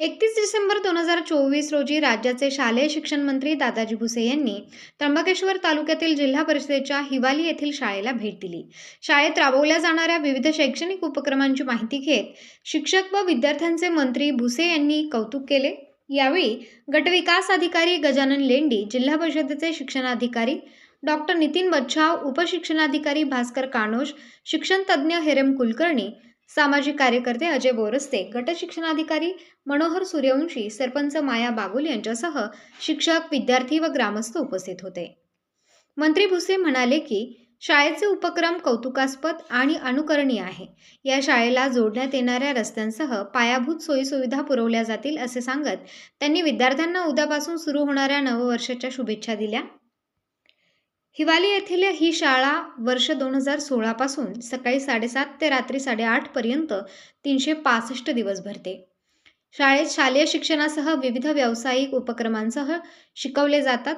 एकतीस डिसेंबर दोन हजार चोवीस रोजी राज्याचे शालेय शिक्षण मंत्री दादाजी भुसे यांनी त्र्यंबकेश्वर तालुक्यातील जिल्हा परिषदेच्या हिवाली येथील शाळेला भेट दिली. शाळेत राबवल्या जाणाऱ्या विविध शैक्षणिक उपक्रमांची माहिती घेत शिक्षक व विद्यार्थ्यांचे मंत्री भुसे यांनी कौतुक केले. यावेळी गटविकास अधिकारी गजानन लेंडी जिल्हा परिषदेचे शिक्षणाधिकारी डॉक्टर नितीन बच्छाव उपशिक्षणाधिकारी भास्कर कानोश शिक्षण तज्ज्ञ हेरम कुलकर्णी सामाजिक कार्यकर्ते अजय बोरस्ते गटशिक्षणाधिकारी मनोहर सूर्यवंशी सरपंच माया बागुल यांच्यासह शिक्षक विद्यार्थी व ग्रामस्थ उपस्थित होते. मंत्री भुसे म्हणाले की शाळेचे उपक्रम कौतुकास्पद आणि अनुकरणीय आहे. या शाळेला जोडण्यात येणाऱ्या रस्त्यांसह पायाभूत सोयीसुविधा पुरवल्या जातील असे सांगत त्यांनी विद्यार्थ्यांना उद्यापासून सुरू होणाऱ्या नववर्षाच्या शुभेच्छा दिल्या. हिवाली येथील ही शाळा वर्ष दोन हजार सोळापासून सकाळी साडेसात ते रात्री साडेआठपर्यंत तीनशे पासष्ट दिवस भरते. शाळेत शालेय शिक्षणासह विविध व्यावसायिक उपक्रमांसह शिकवले जातात.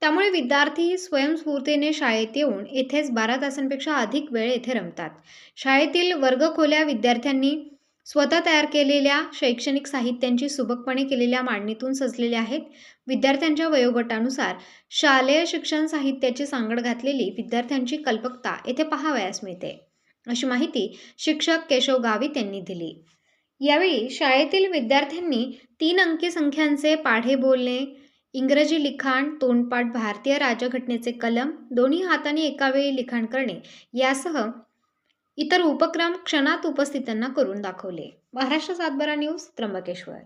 त्यामुळे विद्यार्थी स्वयंस्फूर्तीने शाळेत येऊन येथेच बारा तासांपेक्षा अधिक वेळ येथे रमतात. शाळेतील वर्गखोल्या विद्यार्थ्यांनी स्वतः तयार केलेल्या शैक्षणिक साहित्यांची सुबकपणे केलेल्या मांडणीतून सजलेल्या आहेत. विद्यार्थ्यांच्या वयोगटानुसार शालेय शिक्षण साहित्याची सांगड घातलेली विद्यार्थ्यांची कल्पकता येथे पाहावयास मिळते. अशी माहिती शिक्षक केशव गावित यांनी दिली. यावेळी शाळेतील विद्यार्थ्यांनी तीन अंकी संख्यांचे पाढे बोलणे इंग्रजी लिखाण तोंडपाठ भारतीय राजघटनेचे कलम दोन्ही हाताने एकावेळी लिखाण करणे यासह इतर उपक्रम क्षणात उपस्थितांना करून दाखवले. महाराष्ट्र सातबारा न्यूज त्र्यंबकेश्वर.